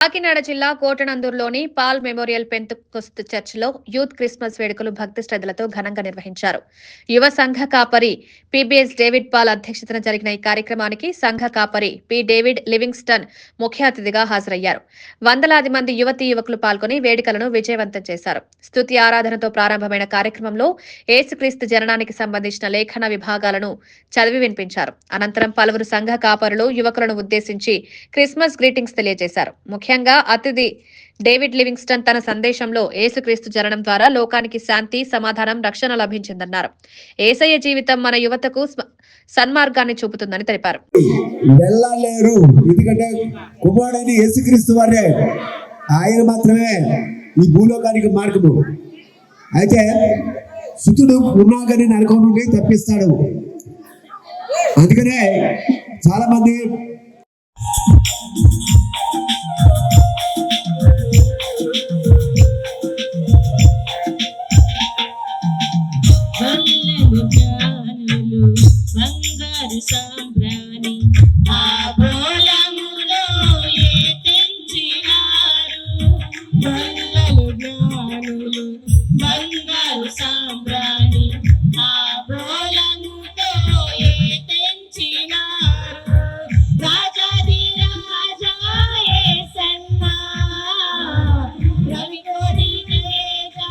కాకినాడ జిల్లా కోటనందూరులోని Paul memorial Pentecost చర్చిలో యూత్ క్రిస్మస్ వేడుకలు భక్తి శ్రద్ధలతో ఘనంగా నిర్వహించారు. యువ సంఘ కాపరి పిబిఎస్ డేవిడ్ పాల్ అధ్యక్షతన జరిగిన ఈ కార్యక్రమానికి సంఘ కాపరి పి. డేవిడ్ లివింగ్స్టన్ ముఖ్య అతిథిగా హాజరయ్యారు. వందలాది మంది యువతీ యువకులు పాల్గొని వేడుకలను విజయవంతం చేశారు. స్తుతి ఆరాధనతో ప్రారంభమైన కార్యక్రమంలో ఏసుక్రీస్తు జననానికి సంబంధించిన లేఖన విభాగాలను చదివి వినిపించారు. అనంతరం పలువురు సంఘ కాపరులు యువకులను ఉద్దేశించి క్రిస్మస్ గ్రీటింగ్స్ తెలియజేశారు. ముఖ్యంగా అతిథి డేవిడ్ లివింగ్స్టన్ తన సందేశంలో ఏసుక్రీస్తు జననం ద్వారా లోకానికి శాంతి సమాధానం రక్షణ లభించిందన్నారు. ఏసయ్య జీవితం మన యువతకు సన్మార్గాన్ని చూపుతుందని తెలిపారు. వెళ్ళలేరు. ఎందుకంటే కుమారుడైన యేసుక్రీస్తు వారే. ఆయన మాత్రమే ఈ భూలోకానికి మార్గము. అయితే సుతుడు ఉన్నాగని నరకం నుండి తప్పిస్తాడు. అందుకనే చాలా మంది బంగారు సాంబ్రాణి ఆ బోళములో ఏ తెంచినారు? బంగలు జ్ఞానులు బంగారు సాంబ్రాణి ఆ బోళముతో ఏ తెంచినారు? రాజాది రాజా యేసన్నా రవికోటి జయగా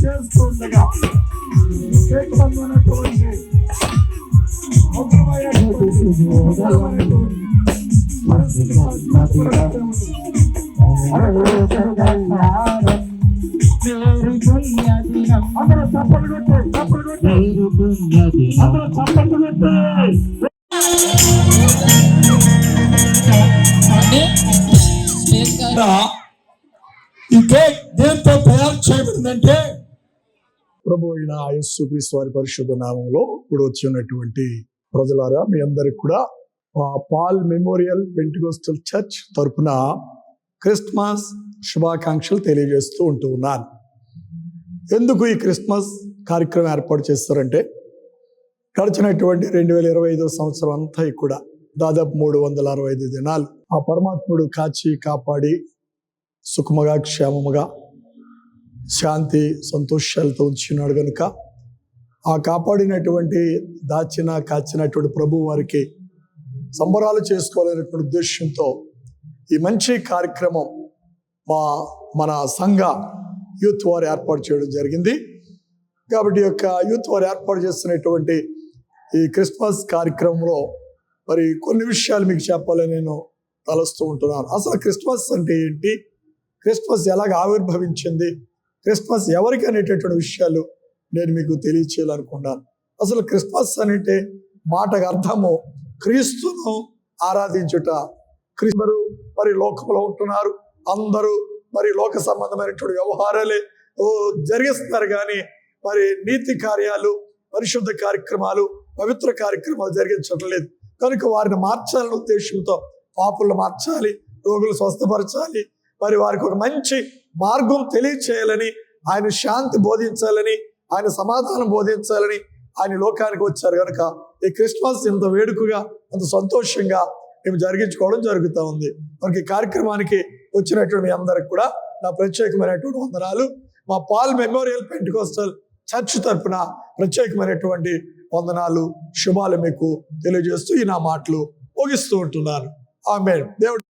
చేస్తుండగా ఉన్నటువంటి అందరూ చప్పలు కొట్టే చప్పలు కొట్టే అందరూ చప్పలు కొట్టే ఈ కేక్ దేంతో తయారు చేయబడిందంటే ప్రభు అయిన ఆయస్సు వారి పరిశుద్ధ నామంలో ఇప్పుడు వచ్చి ఉన్నటువంటి ప్రజలారా మీ అందరికి కూడా పాల్ మెమోరియల్ వెంటిగోస్టల్ చర్చ్ తరపున క్రిస్మస్ శుభాకాంక్షలు తెలియజేస్తూ ఉంటూ ఉన్నాను. ఎందుకు ఈ క్రిస్మస్ కార్యక్రమం ఏర్పాటు చేస్తారంటే గడిచినటువంటి రెండు వేల ఇరవై ఐదో సంవత్సరం అంతా కూడా దాదాపు మూడు వందల అరవై ఐదు దినాలు. ఆ పరమాత్ముడు కాచి కాపాడి సుఖముగా క్షేమముగా శాంతి సంతోషాలతో ఉంచున్నాడు కనుక ఆ కాపాడినటువంటి దాచిన కాచినటువంటి ప్రభు వారికి సంబరాలు చేసుకోవాలనేటువంటి ఉద్దేశంతో ఈ మంచి కార్యక్రమం మా మన సంఘ యూత్ వారు ఏర్పాటు చేయడం జరిగింది. కాబట్టి యొక్క యూత్ వారు ఏర్పాటు చేస్తున్నటువంటి ఈ క్రిస్మస్ కార్యక్రమంలో మరి కొన్ని విషయాలు మీకు చెప్పాలని నేను తలస్తూ ఉంటున్నాను. అసలు క్రిస్మస్ అంటే ఏంటి? క్రిస్మస్ ఎలాగ ఆవిర్భవించింది? క్రిస్మస్ ఎవరికి అనేటటువంటి విషయాలు నేను మీకు తెలియచేయాలనుకున్నాను అసలు క్రిస్మస్ అంటే మాటకు అర్థము క్రీస్తును ఆరాధించుట. క్రిస్మరు మరి లోకంలో ఉంటున్నారు. అందరూ మరి లోక సంబంధమైనటువంటి వ్యవహారాలే ఓ జరిగిస్తున్నారు కానీ మరి నీతి కార్యాలు పరిశుద్ధ కార్యక్రమాలు పవిత్ర కార్యక్రమాలు జరిగించడం లేదు. కనుక వారిని మార్చాలనే ఉద్దేశంతో పాపులను మార్చాలి రోగులు స్వస్థపరచాలి మరి వారికి ఒక మంచి మార్గం తెలియచేయాలని ఆయన శాంతి బోధించాలని ఆయన సమాధానం బోధించాలని ఆయన లోకానికి వచ్చారు కనుక ఈ క్రిస్మస్ ఇంత వేడుకగా అంత సంతోషంగా మేము జరిగించుకోవడం జరుగుతూ ఉంది. మనకి కార్యక్రమానికి వచ్చినటువంటి మీ అందరికి కూడా నా ప్రత్యేకమైనటువంటి వందనాలు. మా పాల్ మెమోరియల్ పెంటికోస్టల్ చర్చ్ తరపున ప్రత్యేకమైనటువంటి వందనాలు శుభాలు మీకు తెలియజేస్తూ ఈ నా మాటలు ముగిస్తూ ఉంటున్నాను. ఆమె దేవుడు